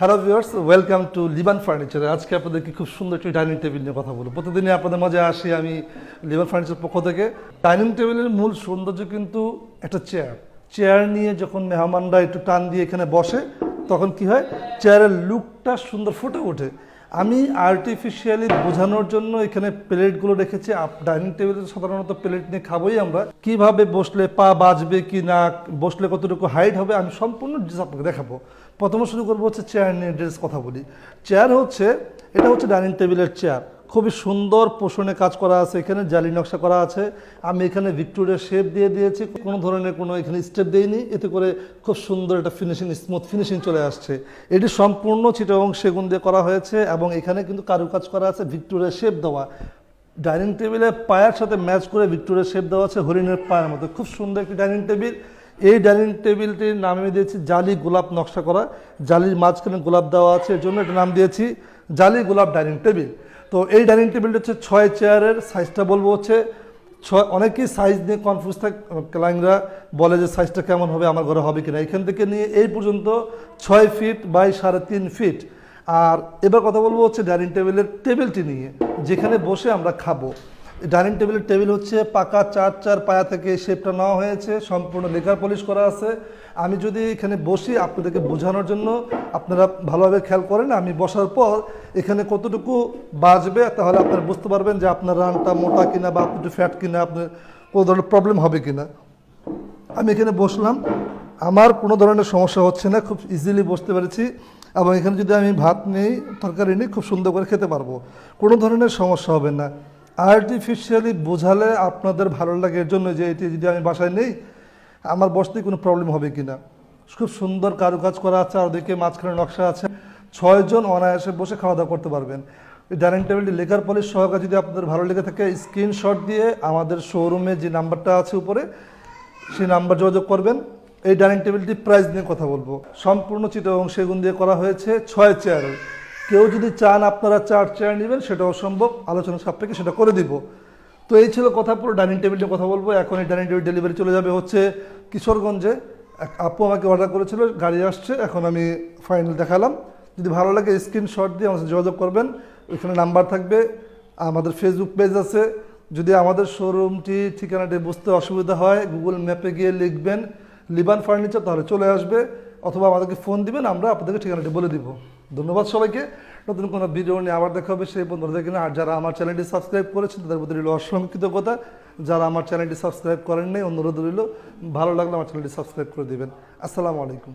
Hello viewers welcome to Liban furniture আজকে আপনাদেরকে খুব সুন্দর একটি ডাইনিং টেবিল নিয়ে কথা বলব। প্রতিদিনই আপনাদের মাঝে আসি আমি লিবান ফার্নিচার পক্ষ থেকে। ডাইনিং টেবিলের মূল সৌন্দর্য কিন্তু একটা চেয়ার চেয়ার নিয়ে যখন মেহমানরা একটু টান দিয়ে এখানে বসে, তখন কি হয়? চেয়ারের লুকটা সুন্দর ফুটে ওঠে। আমি আর্টিফিশিয়ালি বোঝানোর জন্য এখানে প্লেটগুলো রেখেছি। ডাইনিং টেবিলে সাধারণত প্লেট নিয়ে খাবোই আমরা। কীভাবে বসলে পা বাজবে কি না, বসলে কতটুকু হাইট হবে, আমি সম্পূর্ণ ড্রেস আপনাকে দেখাবো। প্রথমে শুরু করব হচ্ছে চেয়ার নিয়ে ড্রেস কথা বলি। চেয়ার হচ্ছে, এটা হচ্ছে ডাইনিং টেবিলের চেয়ার খুবই সুন্দর পোষণে কাজ করা আছে, এখানে জালি নকশা করা আছে। আমি এখানে ভিক্টোরিয়া শেপ দিয়ে দিয়েছি, কোনো ধরনের কোনো এখানে স্টেপ দেইনি, এতে করে খুব সুন্দর একটা ফিনিশিং স্মুথ ফিনিশিং চলে আসছে। এটি সম্পূর্ণ চিটাগং সেগুন দিয়ে করা হয়েছে এবং এখানে কিন্তু কারুকাজ করা আছে, ভিক্টোরিয়া শেপ দেওয়া। ডাইনিং টেবিলে পায়ের সাথে ম্যাচ করে ভিক্টোরিয়া শেপ দেওয়া আছে হরিণের পায়ের মতো। খুব সুন্দর একটি ডাইনিং টেবিল। এই ডাইনিং টেবিলটির নাম আমি দিয়েছি জালি গোলাপ নকশা করা। জালির মাঝখানে গোলাপ দেওয়া আছে, এর জন্য এটা নাম দিয়েছি জালি গোলাপ ডাইনিং টেবিল। তো এই ডাইনিং টেবিলটা হচ্ছে ছয় চেয়ারের সাইজটা বলব হচ্ছে ছয়, অনেকেই সাইজ নিয়ে কনফিউজ থাক ক্লাইংরা বলে যে সাইজটা কেমন হবে, আমার ঘরে হবে কিনা। এখান থেকে নিয়ে এই পর্যন্ত ছয় ফিট বাই সাড়ে তিন ফিট আর এবার কথা বলব হচ্ছে ডাইনিং টেবিলের টেবিলটি নিয়ে, যেখানে বসে আমরা খাব। ডাইনিং টেবিলের টেবিল হচ্ছে পাকা চার চার পায়া থেকে শেপটা নেওয়া হয়েছে, সম্পূর্ণ লেকার পলিশ করা আছে। আমি যদি এখানে বসি আপনাদেরকে বোঝানোর জন্য, আপনারা ভালোভাবে খেয়াল করেন, আমি বসার পর এখানে কতটুকু বাজবে তাহলে আপনারা বুঝতে পারবেন যে আপনার রানটা মোটা কিনা বা একটু ফ্যাট কিনা, আপনার কোনো ধরনের প্রবলেম হবে কিনা। আমি এখানে বসলাম। আমার কোনো ধরনের সমস্যা হচ্ছে না, খুব ইজিলি বসতে পেরেছি। এবং এখানে যদি আমি ভাত নেই, তরকারি নিই, খুব সুন্দর করে খেতে পারব। কোনো ধরনের সমস্যা হবে না। আর্টিফিশিয়ালি বোঝালে আপনাদের ভালো লাগে, এর জন্য যে এটি যদি আমি বাসায় নেই, আমার বসতে কোনো প্রবলেম হবে কি না খুব সুন্দর কারুকাজ করা আছে আর ওদিকে মাঝখানে নকশা আছে। ছয়জন অনায়াসে বসে খাওয়া দাওয়া করতে পারবেন। এই ডাইনিং টেবিলটি লেখার পলিশ সহকারে যদি আপনাদের ভালো লেগে থাকে স্ক্রিনশট দিয়ে আমাদের শোরুমে যে নাম্বারটা আছে উপরে, সেই নাম্বার যোগাযোগ করবেন। এই ডাইনিং টেবিলটি প্রাইস নিয়ে কথা বলব। সম্পূর্ণ চিটাগং সেগুন দিয়ে করা হয়েছে ছয় চেয়ারের কেউ যদি চান আপনারা চার চেয়ার নেবেন, সেটা অসম্ভব। আলোচনা সাপেক্ষে সেটা করে দিব। তো এই ছিল কথা পুরো ডাইনিং টেবিল নিয়ে কথা বলব। এখন এই ডাইনিং টেবিল ডেলিভারি চলে যাবে হচ্ছে কিশোরগঞ্জে। এক আপু আমাকে অর্ডার করেছিল, গাড়ি আসছে, এখন আমি ফাইনাল দেখালাম। যদি ভালো লাগে স্ক্রিনশট দিয়ে আমার সাথে যোগাযোগ করবেন। ওইখানে নাম্বার থাকবে, আমাদের ফেসবুক পেজ আছে। যদি আমাদের শোরুমটি ঠিকানাটি বুঝতে অসুবিধা হয় গুগল ম্যাপে গিয়ে লিখবেন লিবান ফার্নিচার তাহলে চলে আসবে। অথবা আমাদেরকে ফোন দিবেন, আমরা আপনাদেরকে ঠিকানাটি বলে দিব। ধন্যবাদ সবাইকে। নতুন কোনো ভিডিও নিয়ে আবার দেখা হবে, সেই বন্ধুরা কিনা আর যারা আমার চ্যানেলটি সাবস্ক্রাইব করেছেন, তাদের প্রতি রইল অসংখ্য কৃতজ্ঞতা যারা আমার চ্যানেলটি সাবস্ক্রাইব করেন নাই, অনুরোধ রইল, ভালো লাগলে আমার চ্যানেলটি সাবস্ক্রাইব করে দিবেন। আসসালামু আলাইকুম।